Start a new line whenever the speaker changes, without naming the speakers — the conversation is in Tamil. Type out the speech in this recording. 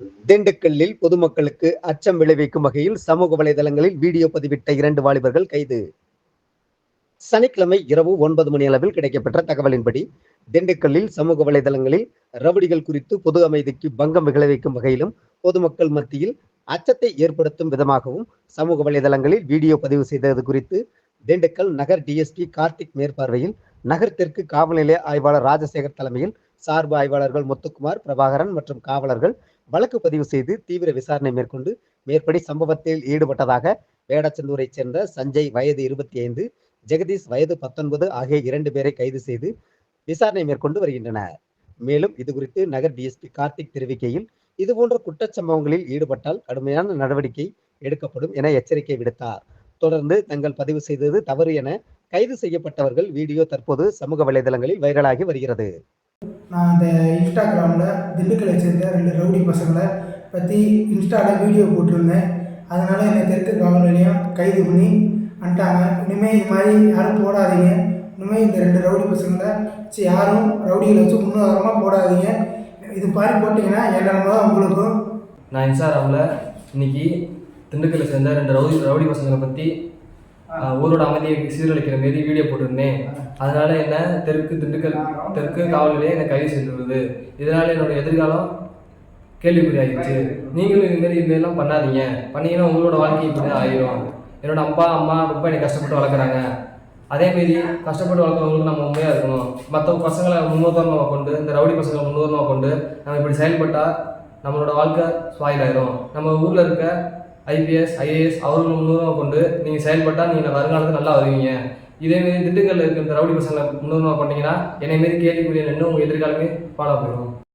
திண்டுக்கல்லில் பொதுமக்களுக்கு அச்சம் விளைவிக்கும் வகையில் சமூக வலைதளங்களில் வீடியோ பதிவிட்ட இரண்டு வாலிபர்கள் கைது. சனிக்கிழமை இரவு ஒன்பது மணி அளவில் கிடைக்கப்பெற்ற தகவலின்படி திண்டுக்கல்லில் சமூக வலைதளங்களில் ரவுடிகள் குறித்து பொது அமைதிக்கு பங்கம் விளைவிக்கும் வகையிலும் பொதுமக்கள் மத்தியில் அச்சத்தை ஏற்படுத்தும் விதமாகவும் சமூக வலைதளங்களில் வீடியோ பதிவு செய்தது குறித்து திண்டுக்கல் நகர் டிஎஸ்பி கார்த்திக் மேற்பார்வையில் நகர் தெற்கு காவல்நிலைய ஆய்வாளர் ராஜசேகர் தலைமையில் சார்பு ஆய்வாளர்கள் முத்துக்குமார் பிரபாகரன் மற்றும் காவலர்கள் வழக்கு பதிவு செய்து தீவிர விசாரணை மேற்கொண்டு மேற்படி சம்பவத்தில் ஈடுபட்டதாக வேடச்சந்தூரைச் சேர்ந்த சஞ்சய் வயது இருபத்தி ஐந்து ஜெகதீஷ் வயது பத்தொன்பது ஆகிய இரண்டு பேரை கைது செய்து விசாரணை மேற்கொண்டு வருகின்றனர். மேலும் இது குறித்து நகர் டிஎஸ்பி கார்த்திக் தெரிவிக்கையில் இதுபோன்ற குற்றச்சம்பவங்களில் ஈடுபட்டால் கடுமையான நடவடிக்கை எடுக்கப்படும் என எச்சரிக்கை விடுத்தார். தொடர்ந்து தங்கள் பதிவு செய்தது தவறு என கைது செய்யப்பட்டவர்கள் வீடியோ தற்போது சமூக வலைதளங்களில் வைரலாகி வருகிறது.
நான் அந்த இன்ஸ்டாகிராமில் திண்டுக்கலை சேர்ந்த ரெண்டு ரவுடி பசங்களை பற்றி இன்ஸ்டாவில் வீடியோ போட்டிருந்தேன். அதனால் என்னை தெற்கு காவல்நிலையம் கைது பண்ணி வந்துட்டாங்க. இனிமேல் இது மாதிரி யாரும் போடாதீங்க. இனிமேல் இந்த ரெண்டு ரவுடி பசங்களை வச்சு யாரும் ரவுடிகளை வச்சு முன்னுதாரணமாக போடாதீங்க. இது மாதிரி போட்டிங்கன்னா என்னென்னமோ உங்களுக்கும்
நான் இன்ஸ்டாகிராமில் இன்னைக்கு திண்டுக்கல் சேர்ந்த ரெண்டு ரவுடி ரவுடி பசங்களை பற்றி ஊரோட அமைதியை சீரழிக்கிற மாரி வீடியோ போட்டிருந்தேன். அதனால என்ன? தெற்கு திண்டுக்கல் தெற்கு காவல் என்னை கைது செய்துள்ளது இதனால என்னோட எதிர்காலம் கேள்விக்குறி ஆகிடுச்சு நீங்களும் இதுமாரி இதுமாரிலாம் பண்ணாதீங்க. பண்ணீங்கன்னா உங்களோட வாழ்க்கை இப்படி ஆயிரும். என்னோட அப்பா அம்மா ரொம்ப என்னை கஷ்டப்பட்டு வளர்க்குறாங்க. அதேமாரி கஷ்டப்பட்டு வளர்க்குறவங்களுக்கு நம்ம உண்மையாக இருக்கணும். மற்ற பசங்களை முன்னுதாரணமாக கொண்டு இந்த ரவுடி பசங்களை முன்னுதாரணமாக கொண்டு நம்ம இப்படி செயல்பட்டால் நம்மளோட வாழ்க்கை ஸ்பாயில் நம்ம ஊரில் இருக்க ஐபிஎஸ் ஐஏஎஸ் அவர்கள் முன்னுரிமை கொண்டு நீங்கள் செயல்பட்டால் நீங்கள் வருங்காலத்தில் நல்லா வருவீங்க. இதேமாரி திண்டுக்கல்ல இருக்கிற இந்த ரவுடி பசங்களை முன்னுரிமை பண்ணீங்கன்னா என்னை மாரி கேள்விக்குரிய நின்று உங்கள் எதிர்காலமே ஃபாலோ போயிடும்.